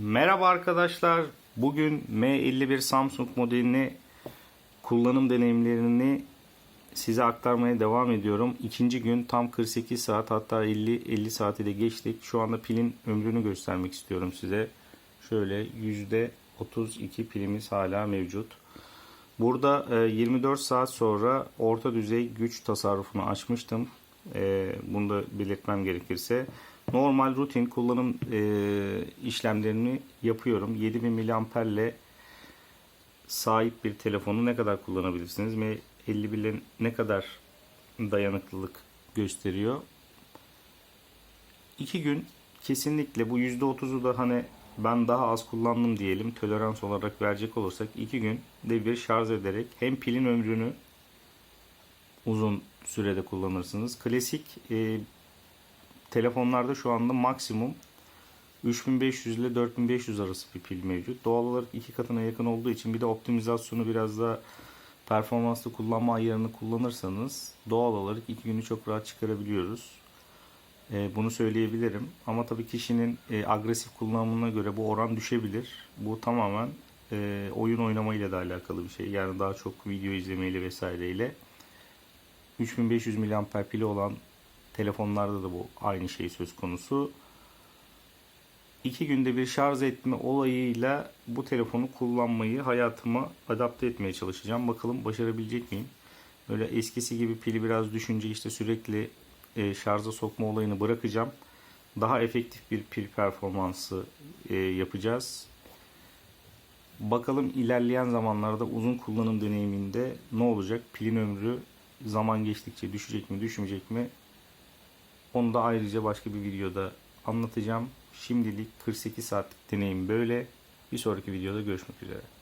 Merhaba arkadaşlar. Bugün M51 Samsung modelini kullanım deneyimlerini size aktarmaya devam ediyorum. İkinci gün tam 48 saat hatta 50 50 saati de geçtik. Şu anda pilin ömrünü göstermek istiyorum size. Şöyle %32 pilimiz hala mevcut. Burada e, 24 saat sonra orta düzey güç tasarrufunu açmıştım. E, Bunu da belirtmem gerekirse. Normal rutin kullanım e, işlemlerini yapıyorum. 7000 mAh sahip bir telefonu ne kadar kullanabilirsiniz? ve 51 ile ne kadar dayanıklılık gösteriyor? 2 gün kesinlikle bu %30'u da hani ben daha az kullandım diyelim tolerans olarak verecek olursak 2 gün de bir şarj ederek hem pilin ömrünü uzun sürede kullanırsınız. Klasik e, telefonlarda şu anda maksimum 3500 ile 4500 arası bir pil mevcut. Doğal olarak iki katına yakın olduğu için bir de optimizasyonu biraz da performanslı kullanma ayarını kullanırsanız doğal olarak iki günü çok rahat çıkarabiliyoruz. E, bunu söyleyebilirim. Ama tabii kişinin e, agresif kullanımına göre bu oran düşebilir. Bu tamamen e, oyun oynamayla da alakalı bir şey. Yani daha çok video izlemeyle vesaireyle. 3500 mAh pili olan telefonlarda da bu aynı şey söz konusu. İki günde bir şarj etme olayıyla bu telefonu kullanmayı hayatıma adapte etmeye çalışacağım. Bakalım başarabilecek miyim? Böyle eskisi gibi pili biraz düşünce işte sürekli e, şarja sokma olayını bırakacağım. Daha efektif bir pil performansı e, yapacağız. Bakalım ilerleyen zamanlarda uzun kullanım deneyiminde ne olacak? Pilin ömrü zaman geçtikçe düşecek mi, düşmeyecek mi? Onu da ayrıca başka bir videoda anlatacağım. Şimdilik 48 saatlik deneyim böyle. Bir sonraki videoda görüşmek üzere.